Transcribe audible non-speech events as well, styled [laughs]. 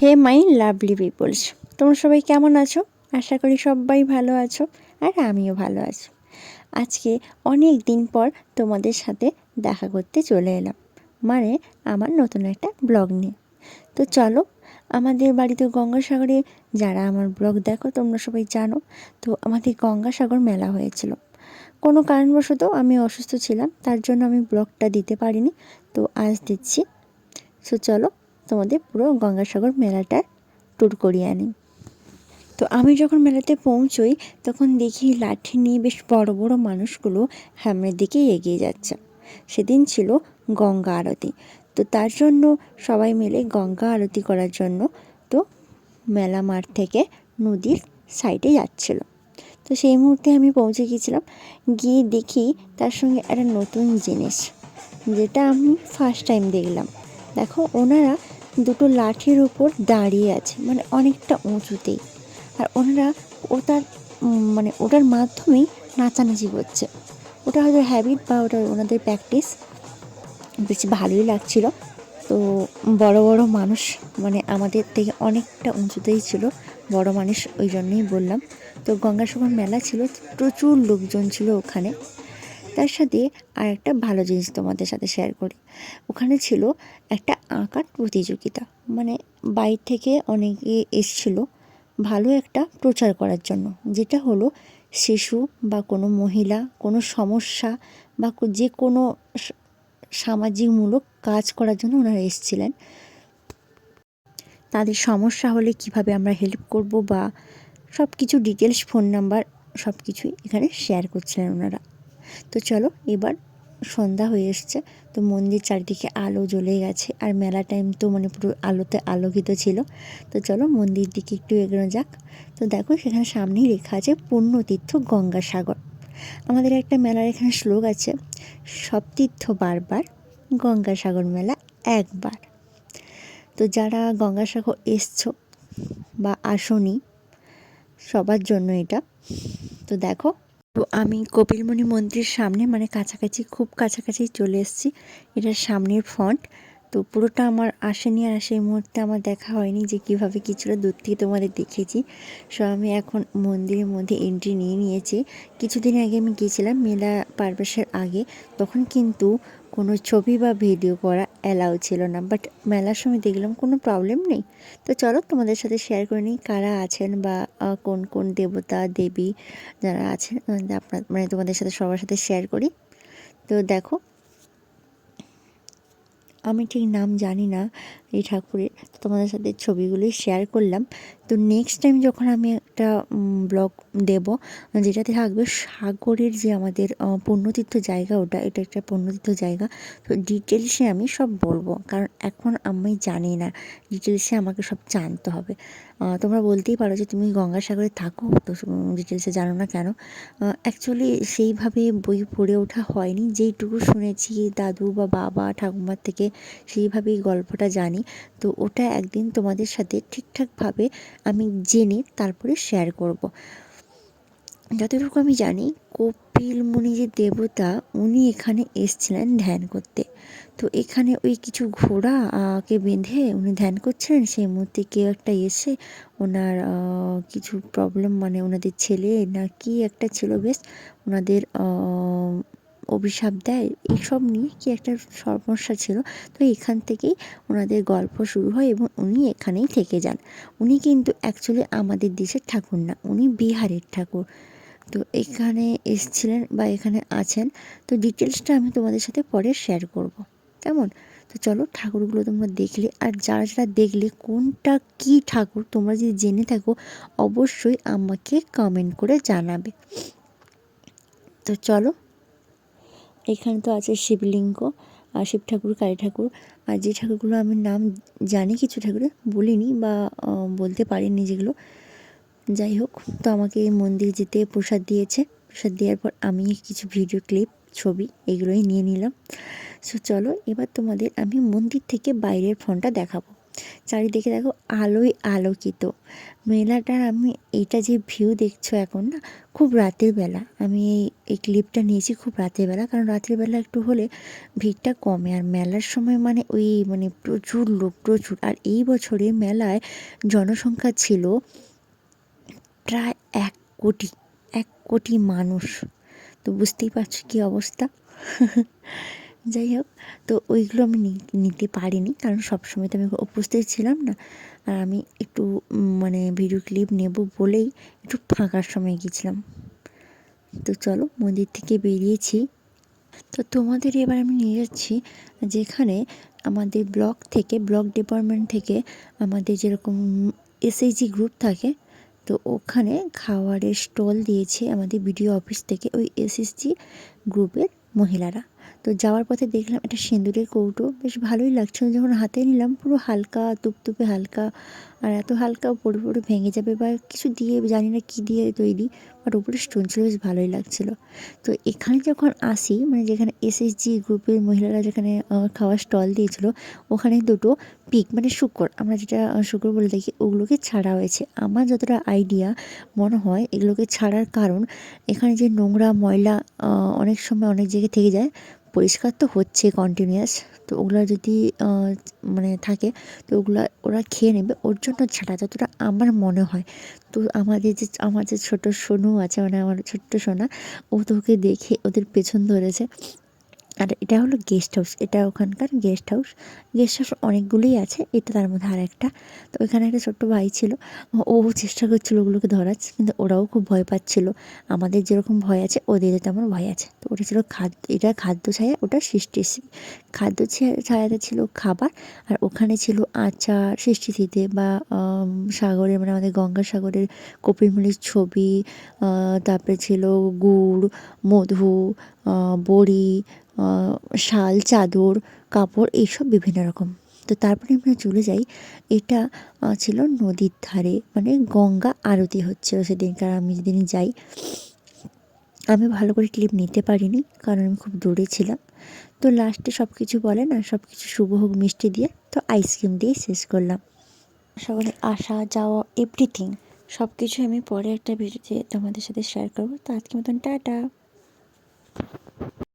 Hey my lovely people's, তোমরা সবাই কেমন আছো? আশা করি সবাই ভালো আছো আর আমিও ভালো আছি। আজকে অনেক দিন পর তোমাদের সাথে দেখা করতে চলে এলাম মানে আমার নতুন একটা ব্লগ নিয়ে। তো চলো, আমাদের বাড়িতে গঙ্গাসাগরে যারা আমার ব্লগ দেখো, তোমরা সবাই জানো, তো আমাদের গঙ্গাসাগর মেলা হয়েছিল। কোনো কারণবশত আমি অসুস্থ ছিলাম, তার জন্য আমি ব্লগটা দিতে পারিনি, তো আজ দিচ্ছি। সো চলো তোমাদের পুরো গঙ্গাসাগর মেলাটার ট্যুর করিয়ে আনি। তো আমি যখন মেলাতে পৌঁছই, তখন দেখি লাঠি নিয়ে বেশ বড় বড় মানুষগুলো সামনের দিকে এগিয়ে যাচ্ছে। সেদিন ছিল গঙ্গা আরতি। তো তার জন্য সবাই মিলে গঙ্গা আরতি করার জন্য তো মেলা মাঠ থেকে নদীর সাইডে যাচ্ছিল। তো সেই মুহূর্তে আমি পৌঁছে গিয়েছিলাম। গিয়ে দেখি তার সঙ্গে একটা নতুন জিনিস, যেটা আমি ফার্স্ট টাইম দেখলাম। দেখো, ওনারা দুটো লাঠির উপর দাঁড়িয়ে আছে মানে অনেকটা উঁচুতেই। আর ওনারা ওটার উম, মানে ওটার মাধ্যমেই নাচানাচি করছে। ওটা হয়তো হ্যাবিট বা ওটা ওনাদের প্র্যাকটিস বেশ ভালোই লাগছিল। তো বড় বড় মানুষ মানে আমাদের থেকে অনেকটা উঁচুতেই ছিল। বড় মানুষ ওই জন্যই বললাম। তো গঙ্গাসাগর মেলা ছিল প্রচুর লোকজন ছিল ওখানে। তার সাথে আর একটা ভালো জিনিস তোমাদের সাথে শেয়ার করি। ওখানে ছিল একটা আঁকার প্রতিযোগিতা। মানে বাইর থেকে অনেকে এসছিল ভালো একটা প্রচার করার জন্য। যেটা হলো শিশু বা কোনো মহিলা, কোনো সমস্যা বা যে কোনো সামাজিকমূলক কাজ করার জন্য ওনারা এসেছিলেন। তাদের সমস্যা হলে কীভাবে আমরা হেল্প করব বা সব কিছু ডিটেলস ফোন নাম্বার সব কিছুই এখানে শেয়ার করছিলেন ওনারা। তো চলো, এবার সন্ধ্যা হয়ে এসছে। তো মন্দির চারিদিকে আলো জ্বলে গেছে আর মেলা টাইম তো মানে পুরো আলোতে আলোকিত ছিল। তো চলো মন্দির দিকে একটু এগোনো যাক। তো দেখো সেখানে সামনেই লেখা আছে, পুণ্যতীর্থ গঙ্গাসাগর। আমাদের একটা মেলার এখানে শ্লোক আছে সব তীর্থ বারবার গঙ্গাসাগর মেলা একবার। তো যারা গঙ্গাসাগর এসছো বা আসনি, সবার জন্য এটা। তো দেখো তো আমি কপিলমণি মন্দিরের সামনে মানে কাছাকাছি, খুব কাছাকাছি চলে এসেছি। এটার সামনের ফ্রন্ট তো পুরোটা আমার আসেনি আর সেই মুহূর্তে আমার দেখা হয়নি যে কীভাবে কিছুটা দূর থেকে তোমাদের দেখেছি। সো আমি এখন মন্দিরের মধ্যে এন্ট্রি নিয়ে নিয়েছি। কিছুদিন আগে আমি গিয়েছিলাম মেলা পারবেশের আগে। তখন কিন্তু কোনো ছবি বা ভিডিও করা অ্যালাউ ছিল না বাট মেলার সময় দেখলাম কোনো প্রবলেম নেই। তো চলো তোমাদের সাথে শেয়ার করে নিই কারা আছেন বা কোন কোন দেবতা, দেবী যারা আছেন আপনার মানে তোমাদের সাথে, সবার সাথে শেয়ার করি। তো দেখো, আমি ঠিক নাম জানি না এই ঠাকুরের তো তোমাদের সাথে ছবিগুলোই শেয়ার করলাম। তো নেক্সট টাইম যখন আমি একটা ব্লগ দেব যেটাতে থাকবে সাগরের যে আমাদের আহ, পুণ্যতীর্থ জায়গা ওটা এটা একটা পুণ্যতীর্থ জায়গা তো ডিটেলসে আমি সব বলব। কারণ এখন আমি জানি না ডিটেলসে আমাকে সব জানতে হবে। তোমরা বলতেই পারো যে তুমি গঙ্গাসাগরে থাকো তো ডিটেলসে জানো না কেন। অ্যাকচুয়ালি সেইভাবে বই পড়ে ওঠা হয়নি যেইটুকু শুনেছি দাদু বা বাবা ঠাকুমার থেকে সেইভাবেই গল্পটা জানি। তো ওটা একদিন তোমাদের সাথে ঠিকঠাকভাবে আমি জেনে তারপরে শেয়ার করব। যতটুকু আমি জানি, কপিল মুনি যে দেবতা, উনি এখানে এসছিলেন ধ্যান করতে তো এখানে ওই কিছু ঘোড়া কে বেঁধে উনি ধ্যান করছিলেন, সেই মুহূর্তে কেউ একটা এসে ওনার কিছু প্রবলেম মানে ওনাদের ছেলে না কি একটা ছিল বেশ, ওনাদের অভিশাপ দেয় এইসব নিয়ে কি একটা সমস্যা ছিল? তো এখান থেকেই ওনাদের গল্প শুরু হয় এবং উনি এখানেই থেকে যান। উনি কিন্তু অ্যাকচুয়ালি আমাদের দেশের ঠাকুর না, উনি বিহারের ঠাকুর। তো এখানে এসছিলেন বা এখানে আছেন। তো ডিটেলসটা আমি তোমাদের সাথে পরে শেয়ার করব। কেমন? তো চলো ঠাকুরগুলো তোমরা দেখলে, আর যারা যারা দেখলে কোনটা কি ঠাকুর তোমরা যদি জেনে থাকো, অবশ্যই আমাকে কমেন্ট করে জানাবে। তো চলো এখানে তো আছে শিবলিঙ্গ আর শিব ঠাকুর, কালী ঠাকুর। আর যে ঠাকুরগুলো আমি নাম জানি, কিছু ঠাকুরের বলিনি বা বলতে পারিনি যেগুলো। যাই হোক, তো আমাকে এই মন্দির যেতে প্রসাদ দিয়েছে। প্রসাদ দেওয়ার পর আমি কিছু ভিডিও ক্লিপ, ছবি এগুলোই নিয়ে নিলাম। সো চলো এবার তোমাদের আমি মন্দির থেকে বাইরের ফোনটা দেখাবো। চারিদিকে দেখো আলোয় আলোকিত। মেলাটার আমি এইটা যে ভিউ দেখছ এখন না, খুব রাতের বেলা। আমি এই এই ক্লিপটা নিয়েছি খুব রাতের বেলা, কারণ রাতের বেলা একটু হলে ভিড়টা কমে। আর মেলার সময় মানে ওই মানে প্রচুর লোক, প্রচুর। আর এই বছরে মেলায় জনসংখ্যা ছিল প্রায় এক কোটি এক কোটি মানুষ। তো বুঝতেই পারছ কী অবস্থা? [laughs] যাই হোক, তো ওইগুলো আমি নিতে পারিনি কারণ সবসময় তো আমি উপস্থিত ছিলাম না। আর আমি একটু মানে ভিডিও ক্লিপ নেব বলেই একটু ফাঁকার সময় গিয়েছিলাম তো চলো মন্দির থেকে বেরিয়েছি। তো তোমাদের এবার আমি নিয়ে যাচ্ছি যেখানে আমাদের ব্লক থেকে, ব্লক ডিপার্টমেন্ট থেকে আমাদের যেরকম এসএইচজি গ্রুপ থাকে, তো ওখানে খাওয়ারের স্টল দিয়েছে আমাদের বিডিও অফিস থেকে ওই এসএসজি গ্রুপের মহিলারা। তো যাওয়ার পথে দেখলাম একটা সিঁদুরের কৌটো। বেশ ভালোই লাগছিল। যখন হাতে নিলাম, পুরো হালকা, তুপতুপে হালকা, আর এত হালকা পড়ে পড়ে ভেঙে যাবে বা কিছু দিয়ে, জানি না কী দিয়ে তৈরি বাট উপরে স্টোন ছিল, বেশ ভালোই লাগছিল। তো এখানে যখন আসি মানে যেখানে এসএসজি গ্রুপের মহিলারা যেখানে খাওয়ার স্টল দিয়েছিলো, ওখানে দুটো পিক মানে শুকর, আমরা যেটা শুকর বলে দেখি ওগুলোকে ছাড়া হয়েছে। আমার যতটা আইডিয়া মনে হয়, এগুলোকে ছাড়ার কারণ, এখানে যে নোংরা ময়লা অনেক সময় অনেক জায়গায় থেকে যায় পরিষ্কার তো হচ্ছে কন্টিনিউয়াস তো ওগুলো যদি মানে থাকে, তো ওগুলো ওরা খেয়ে নেবে। ওর জন্য ছাড়া যতটা আমার মনে হয়, তো আমাদের যে, আমার যে ছোটো সোনু আছে মানে আমার ছোট্ট সোনা, ও তোকে দেখে ওদের পেছন ধরেছে। আর এটা হলো গেস্ট হাউস এটা ওখানকার গেস্ট হাউস গেস্ট হাউস অনেকগুলোই আছে, এটা তার মধ্যে আর একটা তো ওইখানে একটা ছোট্ট ভাই ছিল, ও চেষ্টা করছিল ওগুলোকে ধরার, কিন্তু ওরাও খুব ভয় পাচ্ছিলো। আমাদের যেরকম ভয় আছে, ওদের তেমন ভয় আছে। তো ওটা ছিল খাদ্য, এটা খাদ্য ছায়া, ওটা সৃষ্টি খাদ্য ছায়াতে ছিল খাবার, আর ওখানে ছিল আচার, সৃষ্টিথিতে বা সাগরের মানে আমাদের গঙ্গাসাগরের কপিলমুনির ছবি তারপরে ছিল গুড়, মধু বড়ি শাল, চাদর, কাপড়, এইসব বিভিন্ন রকম। তো তারপরে আমরা চলে যাই, এটা ছিল নদীর ধারে মানে গঙ্গা আরতি হচ্ছিল সেদিনকার আমি যেদিন যাই। আমি ভালো করে ক্লিপ নিতে পারিনি, কারণ আমি খুব দূরে ছিলাম। তো লাস্টে সব কিছু বলে না সব কিছু শুভ হোক মিষ্টি দিয়ে, তো আইসক্রিম দিয়ে শেষ করলাম। সকলে আসা, যাওয়া এভরিথিং সব কিছু আমি পরে একটা ভিডিওতে তোমাদের সাথে শেয়ার করব। তো আজকে মতন, টাটা!